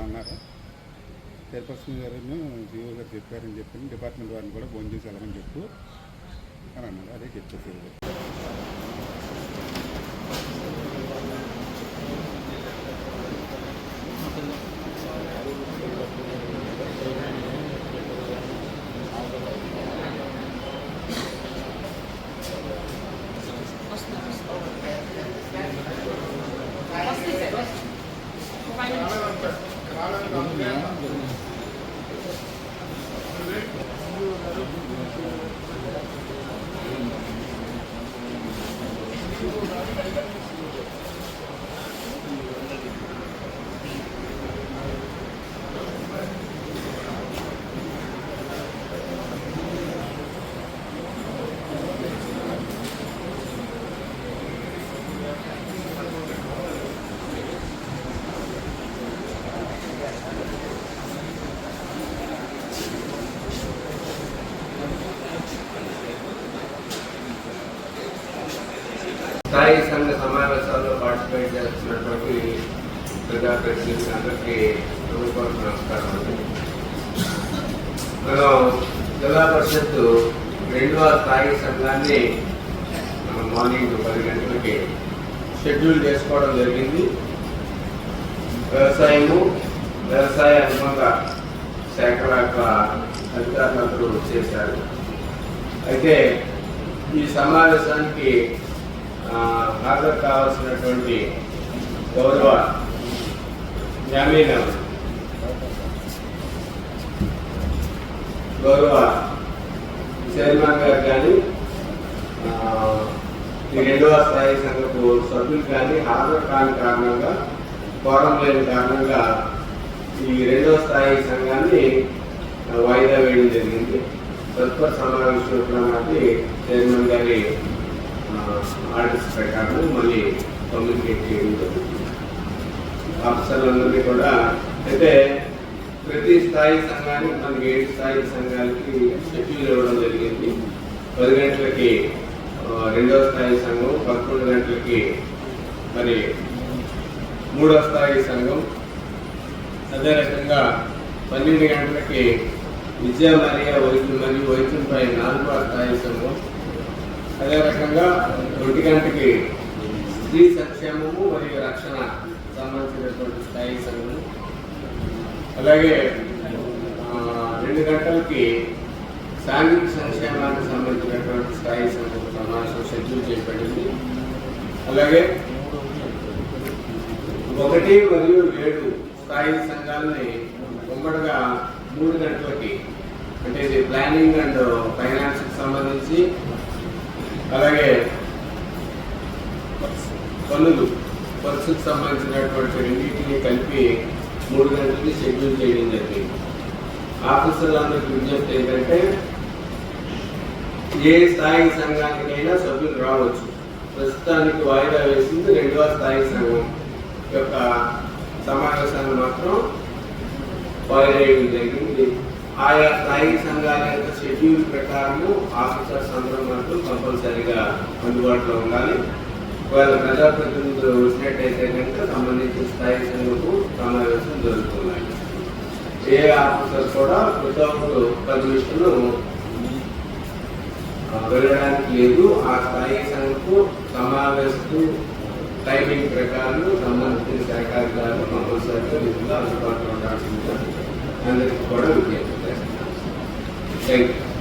అన్నారు. చైర్పర్సన్ గారు సీఓ గారు చెప్పారని చెప్పి డిపార్ట్మెంట్ వారిని కూడా ఫోన్ చేసి వెళ్ళమని చెప్పు అని అన్నారు. అదే చెప్పారు జీవో గారు స్థాయి సంఘ సమావేశాల్లో పార్టిసిపేట్ చేస్తున్నటువంటి ప్రజాప్రతినిధులు అందరికీ నమస్కారం అండి. మనం జిల్లా పరిషత్ రెండవ స్థాయి సంఘాన్ని మనం మార్నింగ్ పది గంటలకి షెడ్యూల్ చేసుకోవడం జరిగింది. వ్యవసాయము వ్యవసాయ అనుబంధ శాఖల యొక్క అధికారులందరూ చేశారు. అయితే ఈ సమావేశానికి హాజరు కావాల్సినటువంటి గౌరవ గ్రామీణ గౌరవ చైర్మన్ గారు కానీ ఈ రెండవ స్థాయి సంఘపు సభ్యులు కానీ హాజరు కాని కారణంగా కోరం లేని కారణంగా ఈ రెండవ స్థాయి సంఘాన్ని వాయిదా వేయడం జరిగింది. తదుపరి సమావేశం చైర్మన్ గారి ఆర్డర్స్ ప్రకారం మళ్ళీ కమ్యూనికేట్ చేయడం జరుగుతుంది ఆఫీసర్లందరినీ కూడా అయితే ప్రతి స్థాయి సంఘానికి మనకి ఏడు స్థాయి సంఘాలకి షెడ్యూల్ ఇవ్వడం జరిగింది. పది గంటలకి రెండో రెండవ స్థాయి సంఘం పదకొండు గంటలకి మరి మూడో స్థాయి సంఘం. అదే రకంగా పన్నెండు గంటలకి విద్యా మరియు వైద్యం మరియు వైద్యంపై నాలుగో స్థాయి సంఘం. అదే రకంగా ఒంటి గంటకి స్త్రీ సంక్షేమము మరియు రక్షణ సంబంధించినటువంటి స్థాయి సంఘం అలాగే రెండు గంటలకి సాంఘిక సంక్షేమానికి సంబంధించినటువంటి స్థాయి సంఘం సమావేశం షెడ్యూల్ చేయబడింది. అలాగే ఒకటి మరియు ఏడు స్థాయి సంఘాలని ఉమ్మడిగా మూడు గంటలకి అంటే ఇది ప్లానింగ్ అండ్ ఫైనాన్స్కి సంబంధించి అలాగే పనులు పర్సుకు సంబంధించినటువంటి రెండింటినీ కలిపి మూడు గంటలకి షెడ్యూల్ చేయడం జరిగింది. ఆఫీసర్లందరికీ విజ్ఞప్తి ఏంటంటే ఏ స్థాయి సంఘానికైనా సభ్యులు రావచ్చు. ప్రస్తుతానికి వాయిదా వేసింది రెండవ స్థాయి సంఘం యొక్క సమావేశాన్ని మాత్రం వాయిదా వేయడం జరిగింది. ఆయా స్థాయి సంఘాల యొక్క షెడ్యూల్ ప్రకారము ఆఫీసర్స్ అందరం కంపల్సరీగా అందుబాటులో ఉండాలి. ఒకవేళ ప్రజాప్రతినిధులు వచ్చినట్టయితే కనుక సంబంధించిన స్థాయి సంఘకు సమావేశం జరుగుతున్నాయి. ఏ ఆఫీసర్ కూడా వితౌట్ పర్మిషన్ వెళ్ళడానికి లేదు. ఆ స్థాయి సంఘకు సమావేశకు టైమింగ్ ప్రకారం సంబంధించిన శాఖ అధికారులు కంపల్సరీగా విధులు అందుబాటులో ఉండాల్సిందిగా అందరికీ కూడా విజ్ఞప్తి చేస్తున్నాను. Thank you